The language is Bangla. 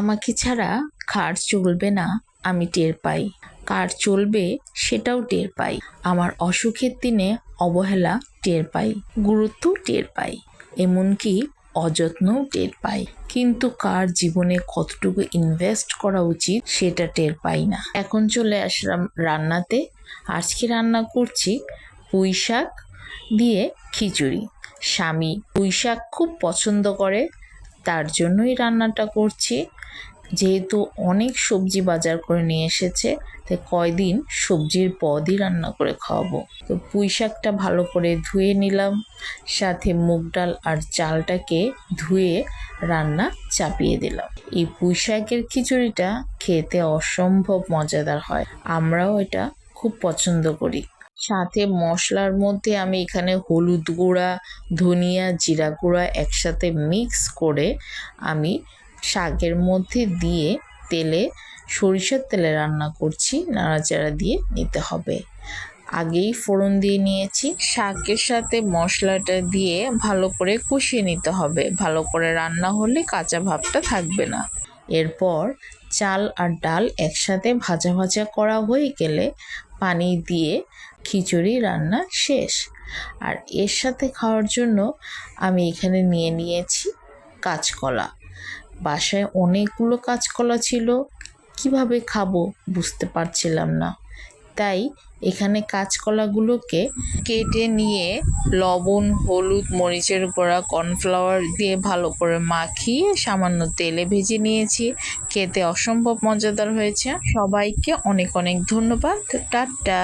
আমাকে ছাড়া কার চলবে না আমি টের পাই। কার চলবে সেটাও টের পাই। আমার অসুখের দিনে অবহেলা টের পাই গুরুত্বও টের পাই, এমনকি অযত্নও টের পাই। কিন্তু কার জীবনে কতটুকু ইনভেস্ট করা উচিত সেটা টের পাই না। এখন চলে আসলাম রান্নাতে। আজকে রান্না করছি পুঁই শাক দিয়ে খিচুড়ি। স্বামী পুঁই শাক খুব পছন্দ করে। তার জন্যই রান্নাটা করছি। যেহেতু অনেক সবজি বাজার করে নিয়ে এসেছে, তাই কয়দিন সবজির পদই রান্না করে খাওয়াবো। তো পুঁই শাকটা ভালো করে ধুয়ে নিলাম, সাথে মুগ ডাল আর চালটাকে ধুয়ে রান্না চাপিয়ে দিলাম। এই পুঁই শাকের খিচুড়িটা খেতে অসম্ভব মজাদার হয়, আমরাও এটা খুব পছন্দ করি। সাথে মশলার মধ্যে আমি এখানে হলুদ গুঁড়া, ধনিয়া, জিরা গুঁড়া একসাথে মিক্স করে আমি শাকের মধ্যে দিয়ে তেলে, সরিষার তেলে রান্না করছি, নাড়াচাড়া দিয়ে নিতে হবে। আগেই ফোড়ন দিয়ে নিয়েছি। শাকের সাথে মশলাটা দিয়ে ভালো করে কষিয়ে নিতে হবে। ভালো করে রান্না হলে কাঁচা ভাবটা থাকবে না। এরপর চাল আর ডাল একসাথে ভাজা ভাজা করা হয়ে গেলে পানি দিয়ে খিচুড়ি রান্না শেষ। আর এর সাথে খাওয়ার জন্য আমি এখানে নিয়ে নিয়েছি কাঁচকলা। বাসায় অনেকগুলো কাঁচকলা ছিল, কীভাবে খাব বুঝতে পারছিলাম না। তাই এখানে কাঁচকলাগুলোকে কেটে নিয়ে লবণ, হলুদ, মরিচের গুঁড়া, কর্নফ্লাওয়ার দিয়ে ভালো করে মাখিয়ে সামান্য তেলে ভেজে নিয়েছি। খেতে অসম্ভব মজাদার হয়েছে। সবাইকে অনেক অনেক ধন্যবাদ। টাটা।